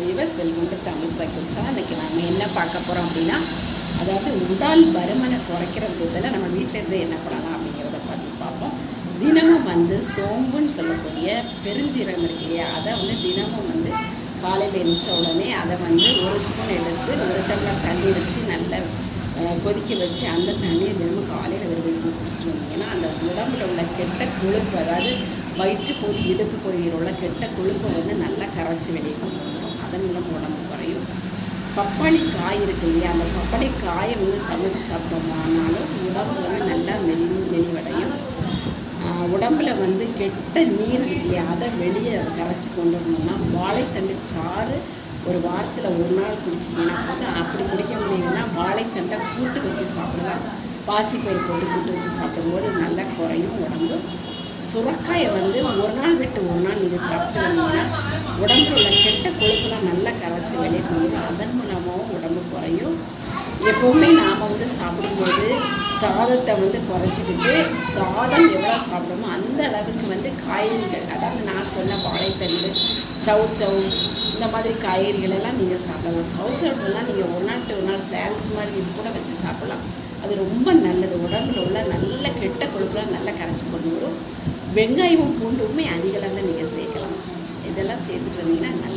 Viewers welcome to Tamil சக்கிச்சா இன்னைக்கு நம்ம என்ன பார்க்க போகிறோம் அப்படின்னா அதாவது உடல் பருமனை குறைக்கிற விதத்தில் நம்ம வீட்டில் இருந்து என்ன பண்ணலாம் அப்படிங்கிறத பற்றி பார்ப்போம். தினமும் வந்து சோம்புன்னு சொல்லக்கூடிய பெருஞ்சீரகம் இருக்கு இல்லையா? அதை வந்து தினமும் வந்து காலையில் எழுந்த உடனே அதை வந்து ஒரு ஸ்பூன் எடுத்து ஒரு டம்ளர் தண்ணி வச்சு நல்லா கொதிக்க வச்சு அந்த தண்ணியை தினமும் காலையில் வெறும் வயிற்றுல குடிச்சிட்டு வந்தீங்கன்னா அந்த உடம்புல உள்ள கெட்ட கொழுப்பு அதாவது வயிற்று பகுதி இடுப்பு பகுதியில் உள்ள கெட்ட கொழுப்பை வந்து நல்லா கரைச்சி வெளியே கொண்டு வந்துடும் அதன் மூலம் உடம்பு குறையும். பப்பாளி காய் இருக்கு இல்லையா? அந்த பப்பாளி காயை வந்து சமைச்சு சாப்பிட்டோமானாலும் உடம்பு வந்து நல்லா மெலி மெலிவடையும். உடம்புல வந்து கெட்ட நீர் இருக்கு இல்லையா? அதை வெளியே கரைச்சி கொண்டு வந்தோம்னா வாழைத்தண்டு சாறு ஒரு வாரத்தில் ஒரு நாள் குடிச்சிங்கன்னா அப்படி குடிக்க முடியலன்னா வாழைத்தண்டை கூட்டு வச்சு சாப்பிடலாம். பாசிப்பயிர் போட்டு கூட்டு வச்சு சாப்பிடும்போது நல்லா குறையும் உடம்பு. சுரக்காயை வந்து ஒரு நாள் விட்டு ஒரு நாள் நீங்கள் சாப்பிட்டு வந்தீங்கன்னா உடம்புல உள்ள கெட்ட கொழுப்புலாம் நல்லா கரைச்சி வெளியே கொண்டு அதன் மூலமாகவும் உடம்பு குறையும். எப்போவுமே நாம் வந்து சாப்பிடும்போது சாதத்தை வந்து குறைச்சிக்கிட்டு சாதம் எவ்வளோ சாப்பிடுமோ அந்த அளவுக்கு வந்து காய்கறிகள் அதாவது நான் சொன்ன வாழைத்தண்டு சவு சவு இந்த மாதிரி காய்கறிகள் எல்லாம் நீங்கள் சாப்பிடலாம். சவு சவுலாம் நீங்கள் ஒரு நாள் ஒரு நாள் சேலட் மாதிரி இது கூட வச்சு சாப்பிடலாம். அது ரொம்ப நல்லது. உடம்புல உள்ள நல்ல கெட்ட கொழுப்புலாம் நல்லா கரைச்சி கொண்டு வரும். வெங்காயமும் பூண்டுமே அதிக அளவில் நீங்கள் சேர்க்கலாம். இதெல்லாம் சேர்த்துட்டு வந்தீங்கன்னா நல்ல